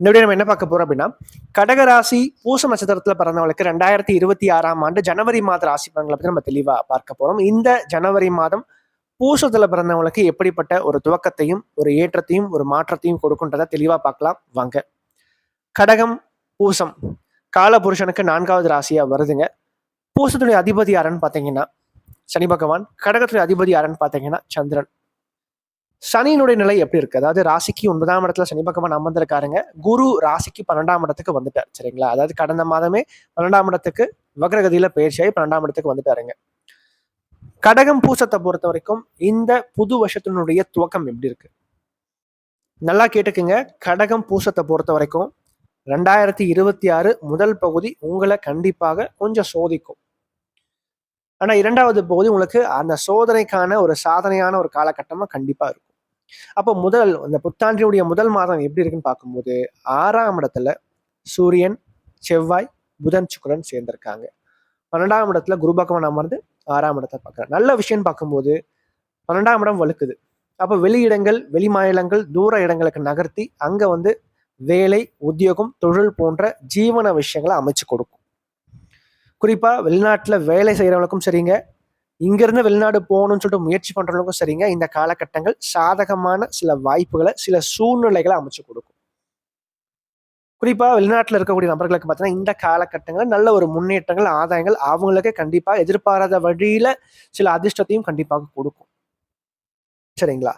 இந்த வீடியோ நம்ம என்ன பார்க்க போறோம் அப்படின்னா கடகராசி பூச நட்சத்திரத்துல பிறந்தவங்களுக்கு ரெண்டாயிரத்தி இருபத்தி ஆறாம் ஆண்டு ஜனவரி மாத ராசி பலன்களை பத்தி நம்ம தெளிவா பார்க்க போறோம். இந்த ஜனவரி மாதம் பூசத்துல பிறந்தவங்களுக்கு எப்படிப்பட்ட ஒரு துவக்கத்தையும் ஒரு ஏற்றத்தையும் ஒரு மாற்றத்தையும் கொடுக்குன்றதை தெளிவா பார்க்கலாம். வாங்க. கடகம் பூசம். காலபுருஷனுக்கு நான்காவது ராசியா வருதுங்க. பூசத்துடைய அதிபதி யாருன்னு பார்த்தீங்கன்னா சனி பகவான். கடகத்துடைய அதிபதி யாருன்னு பார்த்தீங்கன்னா சந்திரன். சனியினுடைய நிலை எப்படி இருக்கு? அதாவது ராசிக்கு ஒன்பதாம் இடத்துல சனி பகவான் அமர்ந்திருக்காருங்க. குரு ராசிக்கு பன்னெண்டாம் இடத்துக்கு வந்துட்டார். சரிங்களா? அதாவது கடந்த மாதமே பன்னெண்டாம் இடத்துக்கு வக்ரகதியில பயிற்சியாகி பன்னெண்டாம் இடத்துக்கு வந்துட்டாருங்க. கடகம் பூசத்தை பொறுத்த வரைக்கும் இந்த புது வருஷத்தினுடைய துவக்கம் எப்படி இருக்கு? நல்லா கேட்டுக்குங்க. கடகம் பூசத்தை பொறுத்த வரைக்கும் ரெண்டாயிரத்தி இருபத்தி ஆறு முதல் பகுதி உங்களை கண்டிப்பாக கொஞ்சம் சோதிக்கும். ஆனா இரண்டாவது பகுதி உங்களுக்கு அந்த சோதனைக்கான ஒரு சாதனையான ஒரு காலகட்டமா கண்டிப்பா இருக்கும். அப்போ முதல் இந்த புத்தாண்டினுடைய முதல் மாதம் எப்படி இருக்குன்னு பார்க்கும்போது ஆறாம் இடத்துல சூரியன் செவ்வாய் புதன் சுக்கிரன் சேர்ந்திருக்காங்க. பன்னெண்டாம் இடத்துல குரு பகவான் அமர்ந்து ஆறாம் இடத்தை பார்க்குறேன் நல்ல விஷயம் பார்க்கும்போது பன்னெண்டாம் இடம் வலுக்குது அப்போ வெளியிடங்கள் வெளி மாநிலங்கள் தூர இடங்களுக்கு நகர்த்தி அங்க வந்து வேலை உத்தியோகம் தொழில் போன்ற ஜீவன விஷயங்களை அமைச்சு கொடுக்கும். குறிப்பா வெளிநாட்டுல வேலை செய்யறவங்களுக்கும் சரிங்க. இங்கிருந்து வெளிநாடு போகணும்னு சொல்லிட்டு முயற்சி பண்ணுறவங்களுக்கும் சரிங்க. இந்த காலகட்டங்கள் சாதகமான சில வாய்ப்புகளை சில சூழ்நிலைகளை அமைச்சு கொடுக்கும். குறிப்பாக வெளிநாட்டில் இருக்கக்கூடிய நபர்களுக்கு பார்த்தீங்கன்னா இந்த காலகட்டங்களில் நல்ல ஒரு முன்னேற்றங்கள் ஆதாயங்கள் அவங்களுக்கு கண்டிப்பாக எதிர்பாராத வழியில் சில அதிர்ஷ்டத்தையும் கண்டிப்பாக கொடுக்கும். சரிங்களா?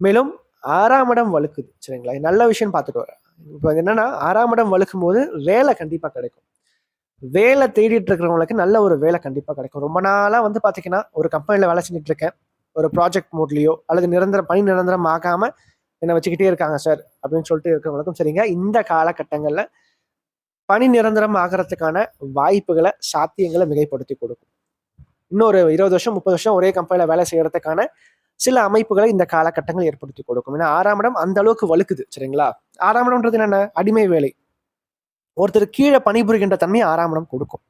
மேலும் ஆறாம் இடம் வலுக்குது. சரிங்களா? நல்ல விஷயம் பார்த்துட்டு வரேன் இப்போ என்னன்னா ஆறாம் இடம் வலுக்கும் போது வேலை கண்டிப்பாக கிடைக்கும். வேலை தேடிட்டு இருக்கிறவங்களுக்கு நல்ல ஒரு வேலை கண்டிப்பாக கிடைக்கும். ரொம்ப நாளாக வந்து பார்த்தீங்கன்னா ஒரு கம்பெனியில் வேலை செஞ்சுட்டு இருக்கேன். ஒரு ப்ராஜெக்ட் மோட்லேயோ அல்லது நிரந்தர பணி நிரந்தரம் ஆகாமல் என்னை வச்சுக்கிட்டே இருக்காங்க சார் அப்படின்னு சொல்லிட்டு இருக்கிறவங்களுக்கும் சரிங்க. இந்த காலகட்டங்களில் பணி நிரந்தரம் ஆகிறதுக்கான வாய்ப்புகளை சாத்தியங்களை மிகைப்படுத்தி கொடுக்கும். இன்னொரு இருபது வருஷம் முப்பது வருஷம் ஒரே கம்பெனியில் வேலை செய்யறதுக்கான சில அமைப்புகளை இந்த காலகட்டங்கள் ஏற்படுத்தி கொடுக்கும். ஏன்னா ஆறாம் இடம் அந்த அளவுக்கு வலுக்குது சரிங்களா? ஆறாம் இடம்ன்றது என்னென்ன? அடிமை வேலை. ஒருத்தர் கீழே பணிபுரிகின்ற தன்மை ஆறாம் இடம் கொடுக்கும்.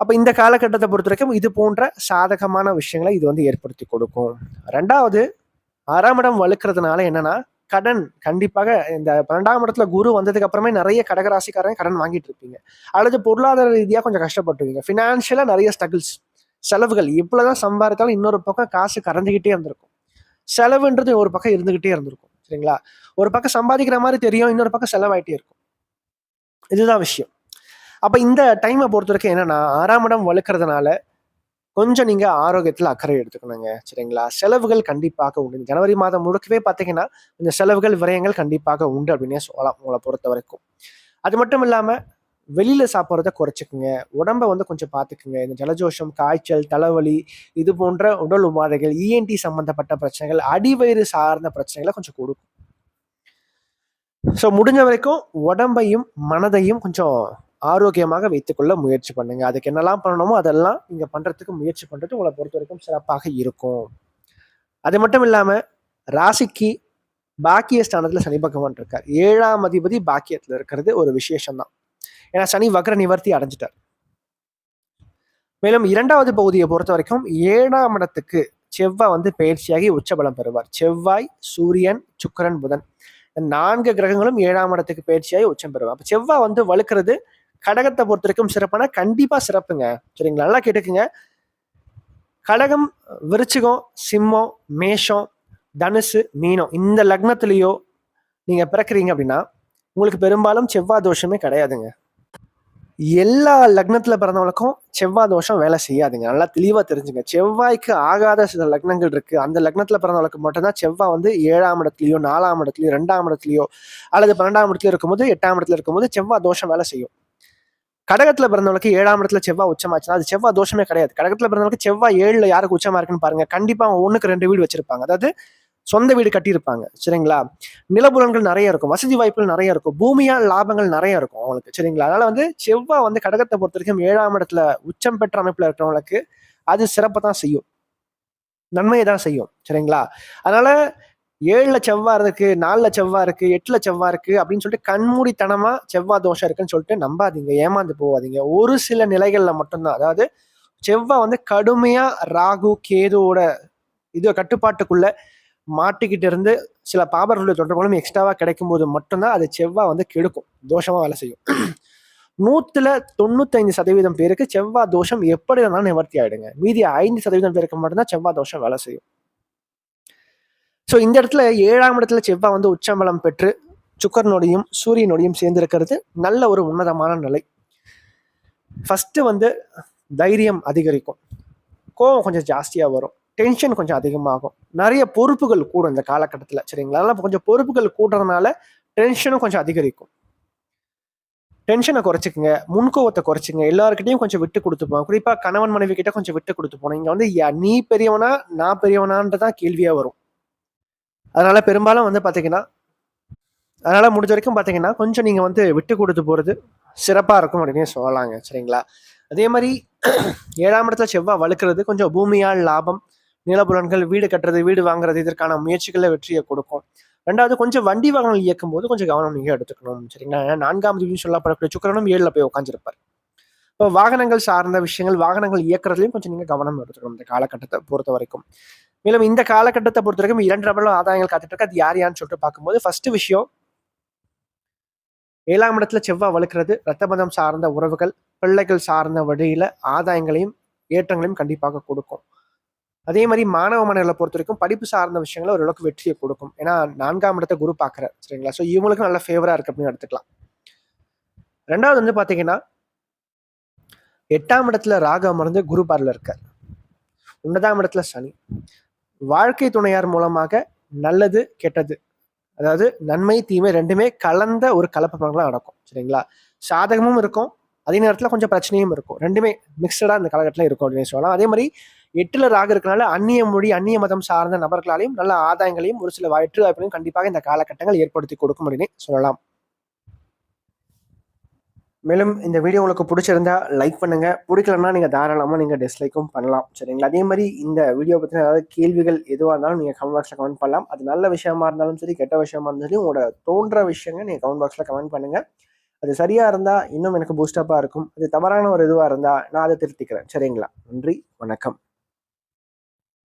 அப்போ இந்த காலகட்டத்தை பொறுத்த வரைக்கும் இது போன்ற சாதகமான விஷயங்களை இது வந்து ஏற்படுத்தி கொடுக்கும். ரெண்டாவது ஆறாம் இடம் வலுக்கிறதுனால என்னன்னா கடன் கண்டிப்பாக இந்த பன்னெண்டாம் இடத்துல குரு வந்ததுக்கு அப்புறமே நிறைய கடகராசிக்காரங்க கடன் வாங்கிட்டு இருப்பீங்க. அல்லது பொருளாதார ரீதியாக கொஞ்சம் கஷ்டப்பட்டுருவீங்க. ஃபினான்ஷியலாக நிறைய ஸ்ட்ரகிள்ஸ் செலவுகள் எவ்வளவுதான் சம்பாதித்தாலும் இன்னொரு பக்கம் காசு கரைஞ்சிக்கிட்டே இருந்திருக்கும். செலவுன்றது ஒரு பக்கம் இருந்துகிட்டே இருந்திருக்கும். சரிங்களா? ஒரு பக்கம் சம்பாதிக்கிற மாதிரி தெரியும் இன்னொரு பக்கம் செலவாயிட்டே இருக்கும். இதுதான் விஷயம். அப்போ இந்த டைமை பொறுத்த வரைக்கும் என்னன்னா ஆறாம் இடம் கொஞ்சம் நீங்கள் ஆரோக்கியத்தில் அக்கறை எடுத்துக்கணுங்க சரிங்களா? செலவுகள் கண்டிப்பாக உண்டு. ஜனவரி மாதம் முழுக்கவே பார்த்தீங்கன்னா இந்த செலவுகள் விரயங்கள் கண்டிப்பாக உண்டு அப்படின்னே சொல்லலாம் உங்களை பொறுத்த வரைக்கும். அது மட்டும் இல்லாமல் வெளியில் சாப்பிட்றத குறைச்சிக்குங்க. உடம்ப வந்து கொஞ்சம் பார்த்துக்குங்க இந்த ஜலஜோஷம் காய்ச்சல் தலைவலி இது போன்ற உடல் உபாதைகள் இஎன்டி சம்மந்தப்பட்ட பிரச்சனைகள் அடிவயிறு சார்ந்த பிரச்சனைகளை கொஞ்சம் கொடுக்கும். ஸோ முடிஞ்ச வரைக்கும் உடம்பையும் மனதையும் கொஞ்சம் ஆரோக்கியமாக வைத்துக்கொள்ள முயற்சி பண்ணுங்க. அதுக்கு என்னெல்லாம் பண்ணணுமோ அதெல்லாம் நீங்கள் பண்றதுக்கு முயற்சி பண்ணுறது உங்களை பொறுத்த வரைக்கும் சிறப்பாக இருக்கும். அது மட்டும் இல்லாம ராசிக்கு பாக்கிய ஸ்தானத்தில் சனி பகவான் இருக்கார். ஏழாம் அதிபதி பாக்கியத்தில் இருக்கிறது ஒரு விசேஷம் தான் ஏன்னா சனி வக்ர நிவர்த்தி அடைஞ்சிட்டார். மேலும் இரண்டாவது பகுதியை பொறுத்த வரைக்கும் ஏழாம் இடத்துக்கு செவ்வாய் வந்து பயிற்சியாகி உச்சபலம் பெறுவார். செவ்வாய் சூரியன் சுக்கரன் புதன். நான்கு கிரகங்களும் ஏழாம் இடத்துக்கு பயிற்சியாகி உச்சம் பெறுவார் அப்போ செவ்வாய் வந்து வலுக்கிறது கடகத்தை பொறுத்த வரைக்கும் சிறப்பான கண்டிப்பாக சிறப்புங்க. சரிங்களா? நல்லா கேட்டுக்குங்க. கடகம் விருச்சிகம் சிம்மம் மேஷம் தனுசு மீனம் இந்த லக்னத்திலேயோ நீங்கள் பிறக்கிறீங்க அப்படின்னா உங்களுக்கு பெரும்பாலும் செவ்வாய் தோஷமே கிடையாதுங்க. எல்லா லக்னத்துல பிறந்தவங்களுக்கும் செவ்வாய் தோஷம் வேலை செய்யாதுங்க. நல்லா தெளிவா தெரிஞ்சுங்க. செவ்வாய்க்கு ஆகாத சில லக்னங்கள் இருக்கு. அந்த லக்னத்துல பிறந்தவங்களுக்கு மட்டும்தான் செவ்வாய் வந்து ஏழாம் இடத்துலயோ நாலாம் இடத்துலயோ ரெண்டாம் இடத்துலயோ அல்லது பன்னெண்டாம் இடத்துல இருக்கும்போது எட்டாம் இடத்துல இருக்கும்போது செவ்வாய் தோஷம் வேலை செய்யும். கடகத்துல பிறந்தவங்களுக்கு ஏழாம் இடத்துல செவ்வாய் உச்சமாச்சுன்னா அது செவ்வாய் தோஷமே கிடையாது. கடகத்துல பிறந்தவங்களுக்கு செவ்வாய் ஏழுல யாருக்கு உச்சமா இருக்குன்னு பாருங்க. கண்டிப்பா அவங்க ஒண்ணுக்கு ரெண்டு வீடு வச்சிருப்பாங்க. அதாவது சொந்த வீடு கட்டியிருப்பாங்க சரிங்களா? நிலபுலன்கள் நிறைய இருக்கும் வசதி வாய்ப்புகள் நிறைய இருக்கும் பூமியால் லாபங்கள் நிறைய இருக்கும் அவங்களுக்கு சரிங்களா? அதனால வந்து செவ்வாய் வந்து கடகத்தை பொறுத்த வரைக்கும் ஏழாம் இடத்துல உச்சம் பெற்ற அமைப்புல இருக்கிறவங்களுக்கு அது சிறப்பை தான் செய்யும். நன்மையை தான் செய்யும் சரிங்களா? அதனால ஏழுல செவ்வாய் இருக்கு நாலுல செவ்வாய் இருக்கு எட்டுல செவ்வாய் இருக்கு அப்படின்னு சொல்லிட்டு கண்மூடித்தனமா செவ்வாய் தோஷம் இருக்குன்னு சொல்லிட்டு நம்பாதீங்க ஏமாந்து போவாதீங்க ஒரு சில நிலைகள்ல மட்டும்தான் அதாவது செவ்வாய் வந்து கடுமையா ராகு கேதுவோட இது கட்டுப்பாட்டுக்குள்ள மாட்டுக்கிட்ட இருந்து சில பாபர்களுடைய தொடர்புகளும் எக்ஸ்ட்ராவாக கிடைக்கும் போது மட்டும்தான் அது செவ்வாய் வந்து கெடுக்கும் தோஷமாக வேலை செய்யும். நூற்றுல தொண்ணூத்தைந்து சதவீதம் பேருக்கு செவ்வாய் தோஷம் எப்படி இருந்தாலும் நிவர்த்தி ஆயிடுங்க. மீதி ஐந்து சதவீதம் பேருக்கு மட்டும்தான் செவ்வாய் தோஷம் வேலை செய்யும். ஸோ இந்த இடத்துல ஏழாம் இடத்துல செவ்வாய் வந்து உச்சம்பலம் பெற்று சுக்கரனோடையும் சூரியனோடையும் சேர்ந்திருக்கிறது நல்ல ஒரு உன்னதமான நிலை. ஃபஸ்ட்டு வந்து தைரியம் அதிகரிக்கும். கோவம் கொஞ்சம் ஜாஸ்தியாக வரும். டென்ஷன் கொஞ்சம் அதிகமாகும். நிறைய பொறுப்புகள் கூடும் இந்த காலகட்டத்தில் சரிங்களா? அதனால் கொஞ்சம் பொறுப்புகள் கூடுறதுனால டென்ஷனும் கொஞ்சம் அதிகரிக்கும். டென்ஷனை குறைச்சிக்கங்க முன்கோவத்தை குறைச்சிங்க. எல்லாருக்கிட்டையும் கொஞ்சம் விட்டு கொடுத்து கொடுத்துப்போம் குறிப்பாக கணவன் மனைவி கிட்ட கொஞ்சம் விட்டு கொடுத்து போனோம் இங்கே வந்து யா- நீ பெரியவனா நான் பெரியவனான்றதான் கேள்வியாக வரும். அதனால பெரும்பாலும் வந்து பார்த்தீங்கன்னா அதனால முடிஞ்ச வரைக்கும் பார்த்தீங்கன்னா கொஞ்சம் நீங்கள் வந்து விட்டு கொடுத்து போகிறது சிறப்பாக இருக்கும் அப்படின்னு சொல்லலாங்க சரிங்களா? அதே மாதிரி ஏழாம் இடத்துல செவ்வாய் வலுக்கிறது கொஞ்சம் பூமியால் லாபம் நிலபுலன்கள் வீடு கட்டுறது வீடு வாங்குறது இதற்கான முயற்சிகளில் வெற்றியை கொடுக்கும். ரெண்டாவது கொஞ்சம் வண்டி வாகனங்கள் இயக்கும் போது கொஞ்சம் கவனம் நீங்கள் எடுத்துக்கணும். சரிங்களா? நான்காம் தேதி சொல்லப்படக்கூடிய சுக்கரனும் ஏழில் போய் உட்காந்துருப்பார் இப்போ வாகனங்கள் சார்ந்த விஷயங்கள் வாகனங்கள் இயக்குறதுலையும் கொஞ்சம் நீங்கள் கவனம் எடுத்துக்கணும் இந்த காலகட்டத்தை பொறுத்த வரைக்கும். மேலும் இந்த காலகட்டத்தை பொறுத்த வரைக்கும் இரண்டு ரபலம் ஆதாயங்கள் காத்துட்டு இருக்கு. அது யார் யாருன்னு சொல்லிட்டு பார்க்கும்போது ஃபர்ஸ்ட் விஷயம் ஏழாம் இடத்துல செவ்வாய் வலுக்கிறது மதம் சார்ந்த உறவுகள் பிள்ளைகள் சார்ந்த வழியில ஆதாயங்களையும் ஏற்றங்களையும் கண்டிப்பாக கொடுக்கும். அதே மாதிரி மாணவ மனிதர்களை பொறுத்த வரைக்கும் படிப்பு சார்ந்த விஷயங்களை ஓரளவுக்கு வெற்றியை கொடுக்கும். ஏன்னா நான்காம் இடத்தை குரு பார்க்குறாரு சரிங்களா? ஸோ இவங்களுக்கும் நல்ல ஃபேவராக இருக்கு அப்படின்னு எடுத்துக்கலாம். ரெண்டாவது வந்து பார்த்தீங்கன்னா எட்டாம் இடத்துல ராகம் அமர்ந்து குரு பார்ல இருக்கார். ஒன்பதாம் இடத்துல சனி. வாழ்க்கை துணையார் மூலமாக நல்லது கெட்டது அதாவது நன்மை தீமை ரெண்டுமே கலந்த ஒரு கலப்பங்களாக நடக்கும் சரிங்களா? சாதகமும் இருக்கும் அதே நேரத்தில் கொஞ்சம் பிரச்சனையும் இருக்கும். ரெண்டுமே மிக்சடாக இந்த காலகட்டத்தில் இருக்கும் அப்படின்னு சொல்லலாம். அதே மாதிரி எட்டுல ராக இருக்கனால அந்நிய மொழி அந்நிய மதம் சார்ந்த நபர்களாலையும் நல்ல ஆதாயங்களையும் ஒரு சில வெற்றி வாய்ப்புகளையும் கண்டிப்பாக இந்த காலகட்டங்கள் ஏற்படுத்தி கொடுக்கும் அப்படின்னு சொல்லலாம். மேலும் இந்த வீடியோ உங்களுக்கு பிடிச்சிருந்தா லைக் பண்ணுங்க. பிடிக்கலன்னா நீங்க தாராளமாக நீங்க டிஸ்லைக்கும் பண்ணலாம். சரிங்களா? அதே மாதிரி இந்த வீடியோ பத்தின ஏதாவது கேள்விகள் எதுவாக இருந்தாலும் நீங்க கமெண்ட் பாக்ஸ்ல கமெண்ட் பண்ணலாம். அது நல்ல விஷயமா இருந்தாலும் சரி கெட்ட விஷயமா இருந்தாலும் சரி உங்களோட தோன்ற விஷயங்கள் நீங்க கமெண்ட் பாக்ஸ்ல கமெண்ட் பண்ணுங்க. அது சரியா இருந்தா இன்னும் எனக்கு பூஸ்டப்பா இருக்கும். அது தவறான ஒரு இதுவா இருந்தா நான் அதை திருத்திக்கிறேன். சரிங்களா? நன்றி வணக்கம்.